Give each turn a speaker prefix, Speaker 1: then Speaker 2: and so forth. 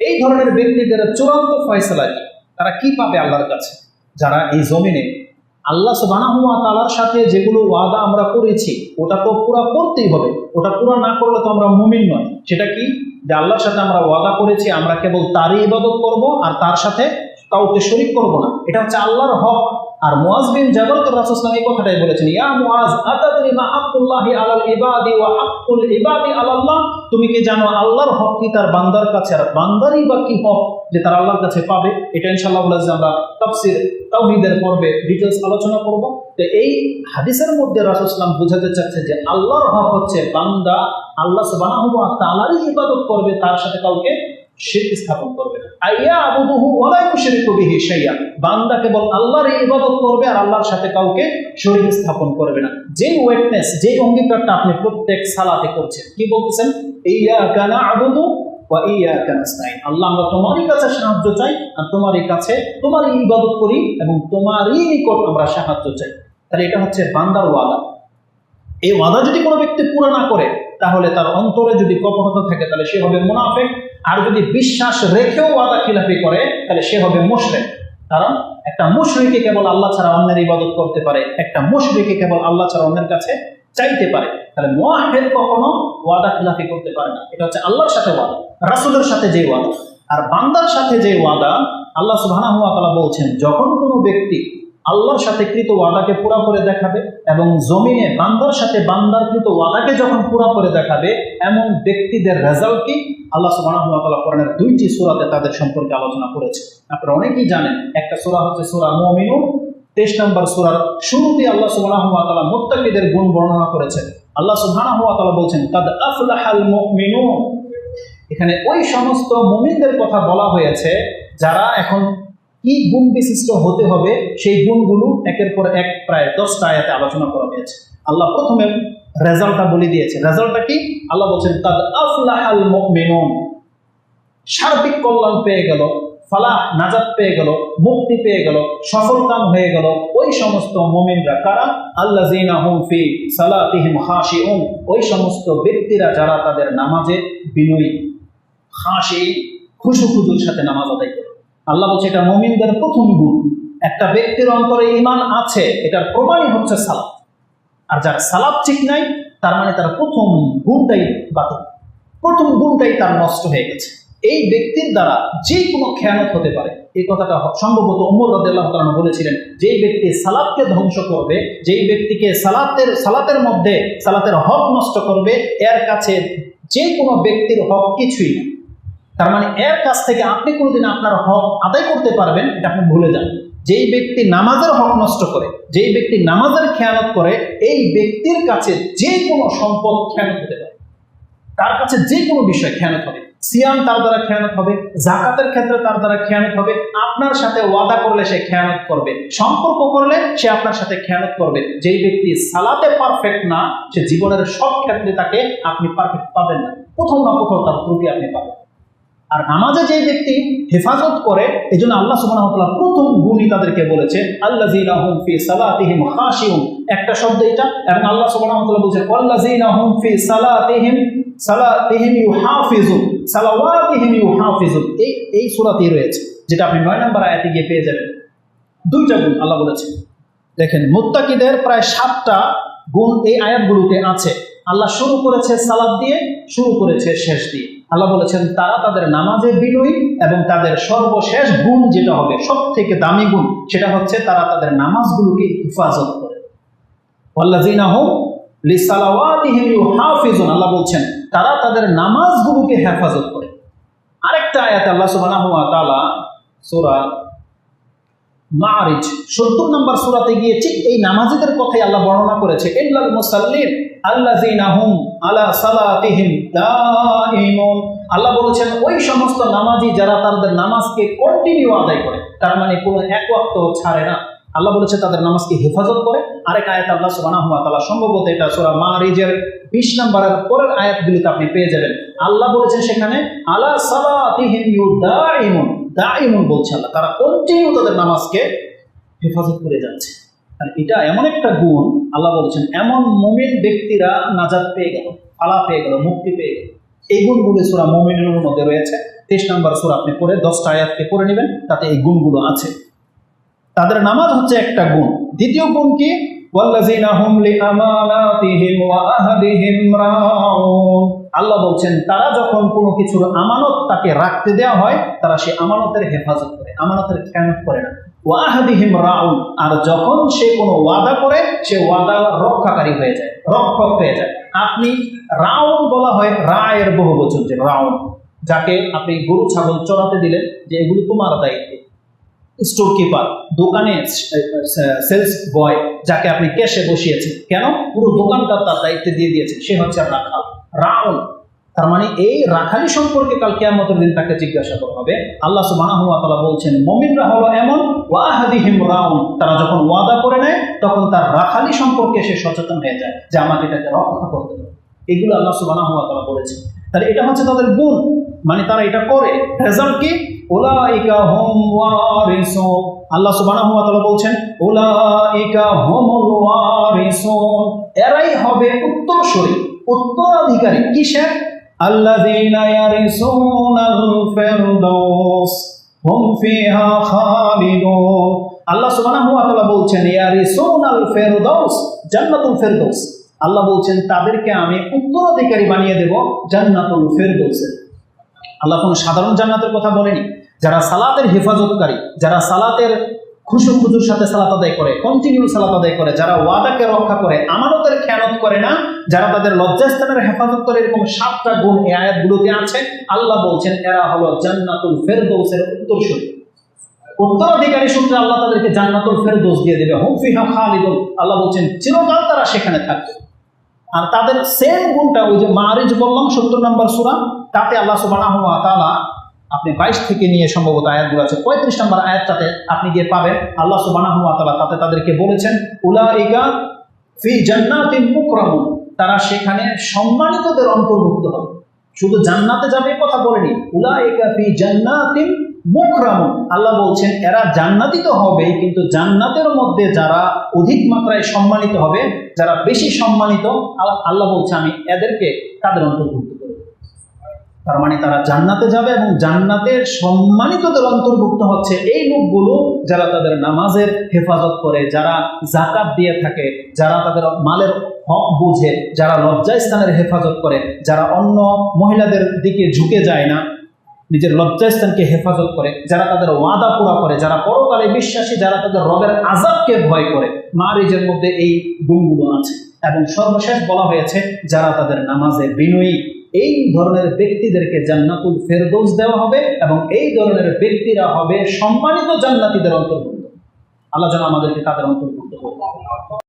Speaker 1: এই ধরনের ব্যক্তিদের চূড়ান্ত ফয়সলা কি? তারা কি পাবে আল্লাহর কাছে? যারা এই জমিনে আল্লাহ সুবানাহুয়া তালার সাথে যেগুলো ওয়াদা আমরা করেছি, ওটা তো পুরা করতেই হবে। ওটা পুরা না করলে তো আমরা মুমিন নয় সেটা কি? যে আল্লাহর সাথে আমরা ওয়াদা করেছি, আমরা কেবল তারই ইবাদত করব আর তার সাথে কাউকে শরিক করব না। এটা হচ্ছে আল্লাহর হক। আর মুয়াজ বিন জাবর তো রাসূলুল্লাহ এই কথাটাই বলেছেন, ইয়া মুয়াজ, আতাদরি মা হাক্কুল্লাহি আলাল ইবাদি ওয়া হাক্কুল ইবাদি আলাল্লাহ? তুমি কি জানো আল্লাহর হক কি তার বান্দার কাছে? আর বান্দারই বা কি হক যে তার আল্লাহর কাছে পাবে? এটা ইনশাআল্লাহ বলে যে আমরা তাফসির, তাওহীদের পর্বে ডিটেলস আলোচনা করব। তো এই হাদিসের মধ্যে রাসূলুল্লাহ বোঝাতে চাচ্ছে যে আল্লাহর হক হচ্ছে বান্দা আল্লাহ সুবহানাহু ওয়া তাআলারই ইবাদত করবে তার সাথে কাউকে শিরক স্থাপন করবে না। আইয়া আবুদুহু ওয়ালা ইউশরিকু বিহি শাইয়া। বান্দা কেবল আল্লাহর ইবাদত করবে আর আল্লাহর সাথে কাউকে শরীর স্থাপন করবে না। যে ওয়েটনেস যে অঙ্গীকারটা আপনি প্রত্যেক সালাতে করছেন, কি বলতেছেন? ইয়া কানা আবুদু ওয়া ইয়া কানাস্তাইন আল্লাহ, আমরা তোমারই কাছে সাহায্য চাই আর তোমারই কাছে, তোমারই ইবাদত করি এবং তোমারই নিকট আমরা সাহায্য চাই। তাহলে এটা হচ্ছে বান্দার ওয়াদা। এই ওয়াদা যদি কোনো ব্যক্তি পুরো না করে তাহলে তার অন্তরে যদি কপটতা থাকে, তাহলে সে হবে মুনাফেক। আর যদি বিশ্বাস রেখেও ওয়াদা খিলাফি করে, তাহলে সে হবে মুশরেক। কারণ একটা মুশরিকে কেবল আল্লাহ ছাড়া অন্যের ইবাদত করতে পারে, একটা মুশরিকে কেবল আল্লাহ ছাড়া অন্যের কাছে চাইতে পারে। তাহলে মুয়াহিদ কখনো ওয়াদা খিলাফি করতে পারে না। এটা হচ্ছে আল্লাহর সাথে ওয়াদা, রাসূলের সাথে যে ওয়াদা। আর বান্দার সাথে যে ওয়াদা, আল্লাহ তাআলা বলছেন, যখন কোনো ব্যক্তি আল্লাহর সাথে কৃত ওয়াদাকে পুরা করে দেখাবে এবং জমিনে বান্দার সাথে বান্দার কৃত ওয়াদাকে যখন পুরা করে দেখাবে, এমন ব্যক্তিদের রেজাল্ট কি? আল্লাহ তাআলা কোরআনের দুইটি সূরাতে তাদের সম্পর্কে আলোচনা করেছে। আপনারা অনেকেই জানেন, একটা সূরা হচ্ছে সূরা মুমিনুন, তেইশ নম্বর সুরার শুরুতে আল্লাহ ওয়া তাআলা গুণ বর্ণনা করেছেন। আল্লাহ তাআলা বলছেন, কাদ আফলাহাল মুমিনুন। এখানে ওই সমস্ত মুমিনদের কথা বলা হয়েছে যারা এখন কি গুণ বিশিষ্ট হতে হবে, সেই গুণগুলো একের পর এক প্রায় দশটা আয়াতে আলোচনা করা হয়েছে। আল্লাহ প্রথমে রেজাল্টটা বলে দিয়েছে রেজাল্টটা কি? আল্লাহ বলছেন, কাদ আফলাহাল মুমিনুন। সার্বিক কল্যাণ পেয়ে গেল, ফালাহ নাজাত পেয়ে গেল, মুক্তি পেয়ে গেল সফল কাম হয়ে গেল। ওই সমস্ত মুমিনরা কারা? আল্লাহ হুম ফি সালাতিহিম খাশিউন। ওই সমস্ত ব্যক্তিরা যারা তাদের নামাজে বিনয়ী খাসি খুশু খুজুর সাথে নামাজ আদায় করে। আল্লাহ বলছে, এটা মুমিনদের প্রথম গুণ। একটা ব্যক্তির অন্তরে ইমান আছে, এটার প্রমাণই হচ্ছে সালাত। আর যার সালাত ঠিক নাই, তার মানে তার প্রথম গুণটাই বাতিল। প্রথম গুণটাই তার নষ্ট হয়ে গেছে। এই ব্যক্তির দ্বারা যে কোনো খেয়ানত হতে পারে। এই কথাটা সম্ভবত রাদিয়াল্লাহু তাআলা বলেছিলেন যেই ব্যক্তি সালাতকে ধ্বংস করবে, যেই ব্যক্তিকে সালাতের সালাতের মধ্যে, সালাতের হক নষ্ট করবে, এর কাছে যে কোনো ব্যক্তির হক কিছুই না তার মানে এর কাছ থেকে আপনি কোনোদিন আপনার হক আদায় করতে পারবেন, এটা আপনি ভুলে যান। যেই ব্যক্তি নামাজের হক নষ্ট করে, যেই ব্যক্তি নামাজের খেয়ানত করে, এই ব্যক্তির কাছে যে কোনো সম্পদ খেয়ানত হতে পারে। তার কাছে যে কোনো বিষয় খেয়ানত হবে। সিয়াম তার দ্বারা খেয়ানত হবে, জাকাতের ক্ষেত্রে তার দ্বারা খেয়ানত হবে, আপনার সাথে ওয়াদা করলে সে খেয়ানত করবে, সম্পর্ক করলে সে আপনার সাথে খেয়ানত করবে। যেই ব্যক্তি সালাতে পারফেক্ট না, সে জীবনের সব ক্ষেত্রে তাকে আপনি পারফেক্ট পাবেন না। কোথাও না কোথাও তার ত্রুটি আপনি পাবেন। আর নামাজে যে ব্যক্তি হেফাজত করে এই জন্য আল্লাহ তাআলা প্রথম গুণই তাদেরকে বলেছে, আল্লাযীনা হুম ফি সালাতিহিম খাশিউন। একটা শব্দ এটা, এবং আল্লাহ তাআলা বলছে আল্লাযীনা হুম ফি সালাতিহিম সালাতিহিম ইউহাফিজুন, সালাওয়াতিহিম ইউহাফিজুন। এই এই সূরাতেই রয়েছে, যেটা আপনি নয় নম্বর আয়াতে গিয়ে পেয়ে যাবেন। দুইটা গুণ আল্লাহ বলেছে। দেখেন, মুত্তাকিদের প্রায় সাতটা গুণ এই আয়াতগুলোতে আছে। আল্লাহ শুরু করেছে সালাদ দিয়ে, শুরু করেছে শেষ দিয়ে। আল্লাহ বলেছেন, তারা তাদের নামাজে বিনয়ী এবং তাদের সর্বশেষ গুণ যেটা হবে সব থেকে দামি গুণ, সেটা হচ্ছে তারা তাদের নামাজগুলোকে হেফাজত করে। আল্লাহ বলছেন, তারা তাদের নামাজগুলোকে হেফাজত করে। আরেকটা আয়াত আল্লাহ তাআলা, সূরা মারিজ সত্তর নম্বর সূরাতে গিয়ে ঠিক এই নামাজীদের কথাই আল্লাহ বর্ণনা করেছে হুম আলা সালাতিহিম দাঈমুন। আল্লাহ বলেছেন, ওই সমস্ত নামাজি যারা তাদের নামাজকে কন্টিনিউ আদায় করে, তার মানে কোনো এক ওয়াক্ত ছাড়ে না। আল্লাহ বলেছে, তাদের নামাজকে হেফাজত করে। আরেক আয়াত আল্লাহ সুবহানাহু ওয়া তাআলা সম্ভবত এটা সূরা মারিজের 20 নম্বরের পরের আয়াতগুলিতে আপনি পেয়ে যাবেন। আল্লাহ বলেছেন সেখানে, আলা সালাতিহিম ইউদাঈমুন দাঈমুন বলছে আল্লাহ, তারা কন্টিনিউ তাদের নামাজকে হেফাজত করে যাচ্ছে। আর এটা এমন একটা গুণ, আল্লাহ বলেছেন, এমন মুমিন ব্যক্তিরা নাজাত পেয়ে গেল আলা পেয়ে গেল, মুক্তি পেয়ে গেল। এই গুণগুলি সূরা মুমিনের মধ্যে রয়েছে। তেইশ নম্বর সুরা আপনি পড়ে, দশটা আয়াতকে পড়ে নেবেন, তাতে এই গুণগুলো আছে। তাদের নামাজ হচ্ছে একটা গুণ। দ্বিতীয় গুণ কি? আল্লাহ বলছেন, তারা যখন কোনো কিছুর আমানত তাকে রাখতে দেওয়া হয়, তারা সে আমানতের হেফাজত করে, আমানতের খেয়ানত করে না। ওয়াহাদিহিম রাউন, আর যখন সে কোনো ওয়াদা করে, সে ওয়াদা রক্ষাকারী হয়ে যায়, রক্ষক হয়ে যায়। আপনি রাউন বলা হয় রায়ের বহু বচন যে রাউন, যাকে আপনি গরু, ছাগল চড়াতে দিলেন যে এগুলো তোমার দায়িত্ব। স্টোর কিপার দোকানে সেলস বয় যাকে আপনি ক্যাশে বসিয়েছেন। কেন? পুরো দোকানটা তার দায়িত্বে দিয়ে দিয়েছেন। সে হচ্ছে রাখাল। রাউন তার মানে এই রাখালি সম্পর্কে কাল কেয়ামতের দিন তাকে জিজ্ঞাসা করা হবে। আল্লাহ তাআলা বলছেন, মুমিনরা হলো এমন ওয়াহাদিহিম রাউন। তারা যখন ওয়াদা করে নেয়, তখন তার রাখালি সম্পর্কে সে সচেতন হয়ে যায় যে আমাকে এটাকে রক্ষা করতে হবে। এগুলো আল্লাহ তাআলা বলেছেন। তাহলে এটা হচ্ছে তাদের গুণ। মানে তারা এটা করে। রেজাল্ট কি? উলাইকা হুম ওয়ারিসুন আল্লাহ সুবহানাহু ওয়া তাআলা বলছেন, উলাইকা হুমুল ওয়ারিসুন এরাই হবে উত্তরসূরি। উত্তরাধিকারী কিসের? আল্লাযীনা ইয়ারিসুনাল ফিরদাউস হুম ফিহা খালিদুন। আল্লাহ সুবহানাহু ওয়া তাআলা বলছেন ইয়ারিসুনাল ফিরদাউস জান্নাতুল ফিরদাউস। আল্লাহ বলছেন, তাদেরকে আমি উত্তরাধিকারী বানিয়ে দেব জান্নাতুল ফিরদাউসের। আল্লাহ কোনো সাধারণ জান্নাতের কথা বলেনি। যারা সালাতের হেফাজতকারী, যারা সালাতের খুশু খুজুর সাথে সালাত আদায় করে কন্টিনিউ সালাত আদায় করে, যারা ওয়াদাকে রক্ষা করে আমানতের খেয়ানত করে না, যারা তাদের লজ্জাস্থানের হেফাজত করে, এরকম সাতটা গুণ এই আয়াতগুলোতে আছে, আল্লাহ বলছেন, এরা হলো জান্নাতুল ফেরদৌসের উত্তরসূরি। উত্তরাধিকারী সূত্রে আল্লাহ তাদেরকে জান্নাতুল ফেরদৌস দিয়ে দেবে। হুম ফিহা খালিদুন। আল্লাহ বলছেন, চিরকাল তারা সেখানে থাকবে। আর তাদের সেম গুণটা ওই যে মারিজ বললাম, সত্তর নম্বর সুরা, তাতে আল্লাহ ওয়া আপনি বাইশ থেকে নিয়ে সম্ভবত আয়াতগুলো আছে, পঁয়ত্রিশ নম্বর আয়াতটাতে আপনি গিয়ে পাবেন। আল্লাহ ওয়া তাতে তাদেরকে বলেছেন, উলাইকা ফি জান্নাতিন মুকরামুন, তারা সেখানে সম্মানিতদের অন্তর্ভুক্ত হবে। শুধু জান্নাতে যাবে কথা বলেনি, উলাইকা ফি জান্নাতিন মুকরামুন। আল্লাহ বলছেন, এরা জান্নাতি তো হবে কিন্তু জান্নাতের মধ্যে যারা অধিক মাত্রায় সম্মানিত হবে, যারা বেশি সম্মানিত, আল্লাহ বলছে, আমি এদেরকে তাদের অন্তর্ভুক্ত করব। তার মানে তারা জান্নাতে যাবে এবং জান্নাতের সম্মানিতদের অন্তর্ভুক্ত হচ্ছে এই লোকগুলো যারা তাদের নামাজের হেফাজত করে, যারা জাকাত দিয়ে থাকে, যারা তাদের মালের হক বুঝে, যারা লজ্জাস্থানের হেফাজত করে, যারা অন্য মহিলাদের দিকে ঝুঁকে যায় না। নিজের লজ্জাস্থানকে হেফাজত করে, যারা তাদের ওয়াদা পুরা করে, যারা পরকালে বিশ্বাসী, যারা তাদের রবের আজাবকে ভয় করে, মারিজের মধ্যে এই গুণগুলো আছে। এবং সর্বশেষ বলা হয়েছে, যারা তাদের নামাজে বিনয়ী, এই ধরনের ব্যক্তিদেরকে জান্নাতুল ফেরদৌস দেওয়া হবে এবং এই ধরনের ব্যক্তিরা হবে সম্মানিত জান্নাতিদের অন্তর্ভুক্ত। আল্লাহ যেন আমাদেরকে তাদের অন্তর্ভুক্ত করবে